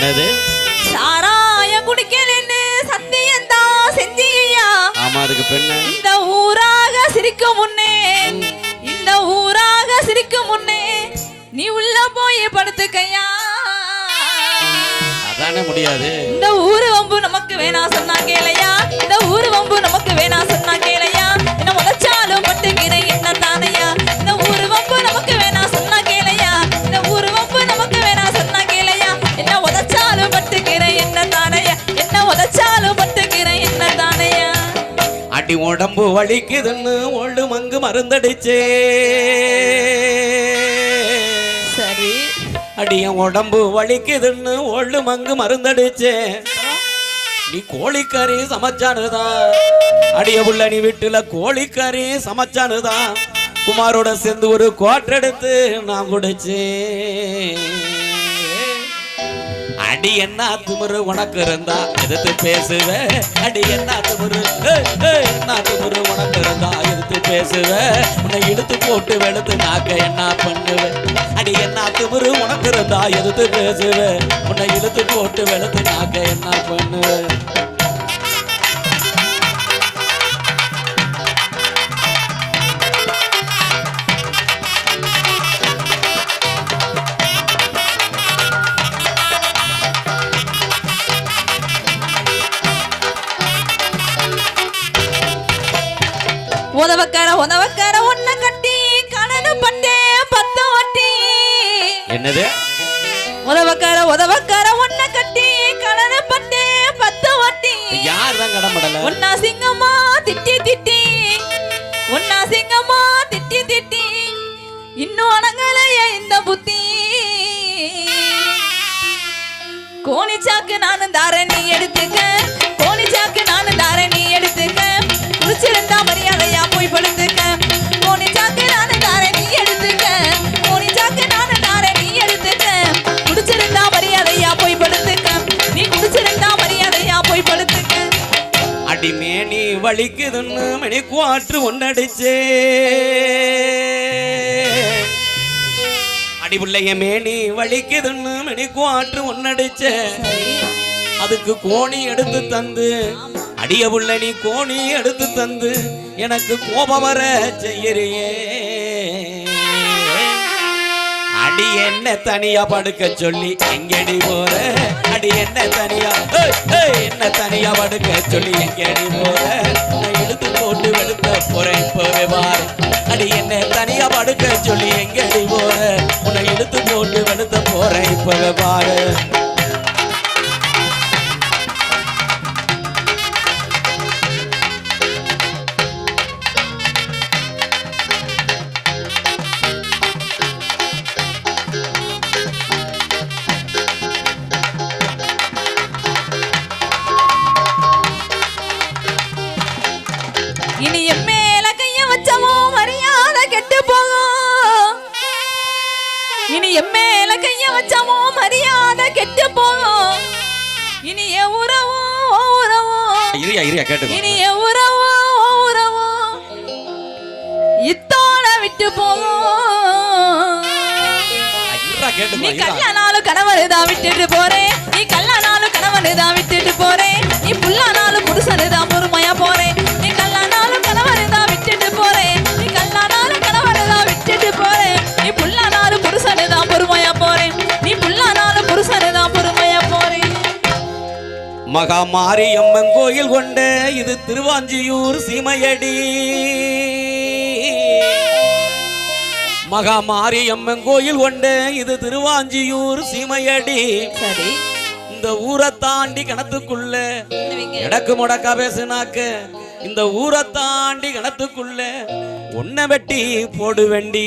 என்னது? சாராயம் குடிக்கலன்னு சத்தியம்தான் செஞ்சியா ஆமா அதுக்கு பெண்ணு. இந்த ஊராக சிரிக்கும் முன்னே இந்த ஊராக சிரிக்கும் முன்னே நீ உள்ள போய் படுத்துக்கையா? அதானே முடியாது. இந்த ஊரு வம்பு நமக்கு வேணா சொன்னா கேளையா இந்த ஊரு வம்பு உடம்பு வலிக்குதுன்னு ஒழு மங்கு மருந்தடிச்சே. சரி. அடிய உடம்பு வலிக்குதுன்னு ஒழு மங்கு மருந்தடிச்சே. நீ கோழிக்கறி சமைச்சானுதான் அடிய புள்ள நீ வீட்டுல கோழிக்கறி சமைச்சானுதான் குமாரோட சேர்ந்து ஒரு கோட்டெடுத்து நான் குடிச்சேன் அடி என்ன துமுரு உனக்கு இருந்தா? எதிர்த்து பேசுவ. அடி என்ன துமுரு? என்ன துமுரு உனக்கு இருந்தா? எதிர்த்து பேசுவ. உன்னை இழுத்து போட்டு வெளுத்து நாக்க என்ன பண்ணுவ? அடி என்ன துமுரு உனக்கு இருந்தா? எதிர்த்து பேசுவ. உன்னை இழுத்து போட்டு வெளுத்து நாக்க என்ன பண்ணுவ? உதவக்கார உதவக்கார ஒன்ன கட்டி கடனு பட்டே பத்து வட்டி என்னது? உதவக்கார உதவக்கார ஒன்ன கட்டி கடனு பட்டே பத்து வட்டி யார் தான் கடம்படல ஒன்னா சிங்கம்மா திட்டி திட்டி. ஒன்னா சிங்கம்மா திட்டி திட்டி. இன்னும் அணங்கலைய இந்த புத்தி. கோணி சாக்கு நானும் தாரேன் நீ எடுத்துக்க. வலிக்குதுன்னு மணி குவாற்று ஒன்னடிச்சே. அடிபிள்ளைய மேனி வலிக்குதுன்னு மணி குவாற்று ஒன்னடிச்சே. அதுக்கு கோணி எடுத்து தந்து அடிய புள்ள நீ கோணி எடுத்து தந்து எனக்கு கோபம் வர செய்யறியே. அடி என்ன தனியா படுக்க சொல்லி எங்கடி போற? அடி என்ன தனியா என்ன தனியா படுக்க சொல்லி எங்கடி போற? நான் இழுத்து போட்டு வெளுத்த போறேன் இப்பவே பாரு. அடி என்ன தனியா படுக்க சொல்லி எங்கடி போற? உன்னை இழுத்து போட்டு வெளுத்த போறேன் இப்பவே பாரு. மேல கைய வச்சவோ மரியாதை கெட்டு போகும் இனி உறவோ உறவோ. இரியா இரியா கேட்டு இனி உறவோ உறவோ. இத்தோட விட்டு கேட்டு நீ கல்யாணாலும் கணவனு தான் விட்டுட்டு போறேன். நீ கல்யாணாலும் மகா மாரியம்மன் கோயில் கொண்ட இது திருவாஞ்சியூர் சீமையடி. மகா மாரியம்மன் கோயில் கொண்ட இது திருவாஞ்சியூர் சீமையடி. சரி. இந்த ஊரை தாண்டி கிணத்துக்குள்ள எடக்கு முடக்கா பேசுனாக்க இந்த ஊரை தாண்டி கிணத்துக்குள்ள உன்னை வெட்டி போடு வெண்டி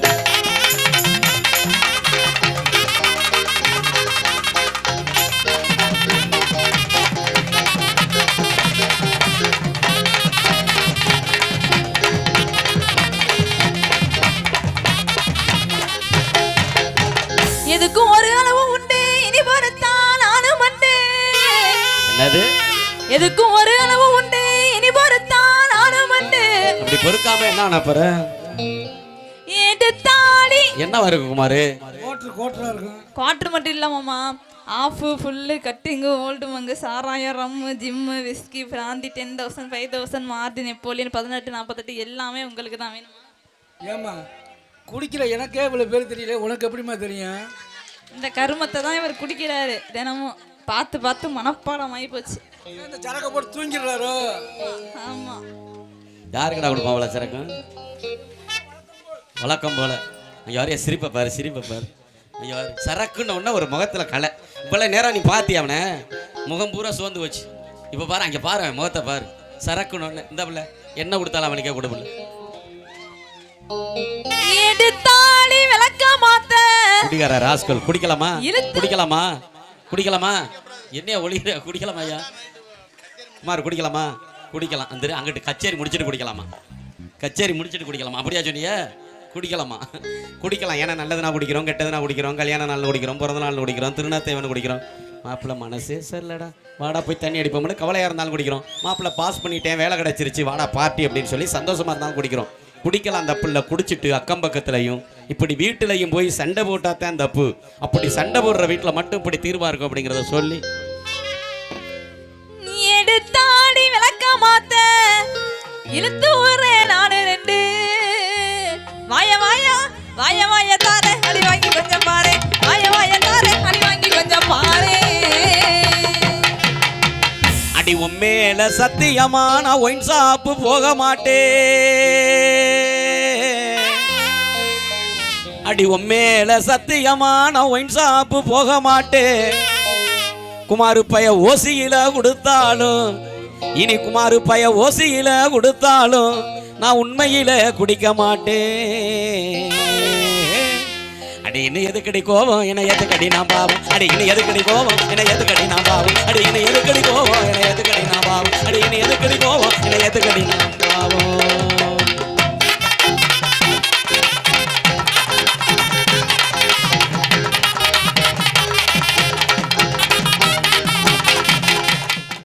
பொறுக்காம என்ன ஆனப்பற எடுத்தாடி. என்ன வரும் குமாரு? கோட்டர் கோட்டரா இருக்கும். குவார்டர் மட்டும் இல்லாமம்மா half full cutting Old Monk சாராயம் rum gin whisky brandy ten thousand five thousand Mardi Napoleon பதினெட்டு நாற்பத்தெட்டு எல்லாமே உங்களுக்கு தான் வேணுமா? ஏம்மா குடிக்கிற எனக்கே இவ்வளோ பேர் தெரியல உனக்கு எப்படிம்மா தெரியும்? இந்த கருமத்தை தான் இவர் குடிக்கிறாரு. தினமும் பார்த்து பார்த்து மனப்பாடம் ஆகி போச்சு இந்த சரக்கை போட்டு தூங்கிடுறாரோ? ஆமா. யாருக்கடா கொடுப்பான் அவ்வளோ சரக்கும் வழக்கம் போல. யாரையா சிரிப்பை பாரு சிரிப்பை பாரு. ஐயோ சரக்குன்னு ஒன்று ஒரு முகத்துல கலை இவ்வளோ நேரம் நீ பாத்தி அவனை? முகம் பூரா சோர்ந்து வச்சு இப்போ பாரு அங்கே பாரு அவன் முகத்தை பாரு. சரக்குன்னு ஒன்று இந்த பிள்ளை என்ன கொடுத்தாலும் அவனுக்கே கொடுப்பில்ல எடுத்தாடி விளக்க மாத்த. குடிக்கார ராஸ்கல் குடிக்கலாமா? குடிக்கலாமா? குடிக்கலாமா? என்னைய ஒளிகிற குடிக்கலாமா ஐயா? குமார் குடிக்கலாமா? குடிக்கலாம். அந்த அங்கிட்டு கச்சேரி முடிச்சிட்டு குடிக்கலாமா? கச்சேரி முடிச்சிட்டு குடிக்கலாமா? அப்படியா சொன்னீங்க குடிக்கலாமா? குடிக்கலாம். ஏன்னா நல்லதுனா குடிக்கிறோம் கெட்டதுனா குடிக்கிறோம் கல்யாண நாள் குடிக்கிறோம் பிறந்த நாள் குடிக்கிறோம் திருநாத்தேவன் குடிக்கிறோம். மாப்பிள்ள மனசே சரிலடா வாடா போய் தண்ணி அடிப்போம்னு கவலையாக இருந்தாலும் குடிக்கிறோம். மாப்பிள்ள பாஸ் பண்ணிட்டேன் வேலை கிடச்சிருச்சு வாடா பார்ட்டி அப்படின்னு சொல்லி சந்தோஷமாக இருந்தாலும் குடிக்கிறோம். குடிக்கலாம் தப்புல குடிச்சிட்டு அக்கம் பக்கத்துலையும் இப்படி வீட்டிலையும் போய் சண்டை போட்டா தான் தப்பு. அப்படி சண்டை போடுற வீட்டில் மட்டும் இப்படி தீர்வாக இருக்கும் அப்படிங்கிறத சொல்லி வாய வாய அடி வாங்கி கொஞ்சம் பாரு. வாய வாய தார அடி வாங்கி கொஞ்சம் பாரு. அடி உண்மையில சத்தியமா நான் ஒயின் சாப்பு போக மாட்டேன் அடி உண்மையில சத்தியமா நான் ஒயின் சாப்பு போக மாட்டேன் குமாரு பைய ஓசியில கொடுத்தாலும் இனி குமாரு பைய ஓசியில கொடுத்தாலும் நான் உண்மையில குடிக்க மாட்டேன் அடி இன்னும் எதுக்கடி கோவம் என்ன எதுக்கடி நான் பாவம்? அடி இன்னும் எதுக்கடி கோவம் என்ன எதுக்கடி நான் பாவம்? அடி இன்னும் எதுக்கடி கோவம் என்ன எதுக்கடி நான் பாவம்? அடி இன்னும் எதுக்கடி கோவம் என்ன எதுக்கடி நான்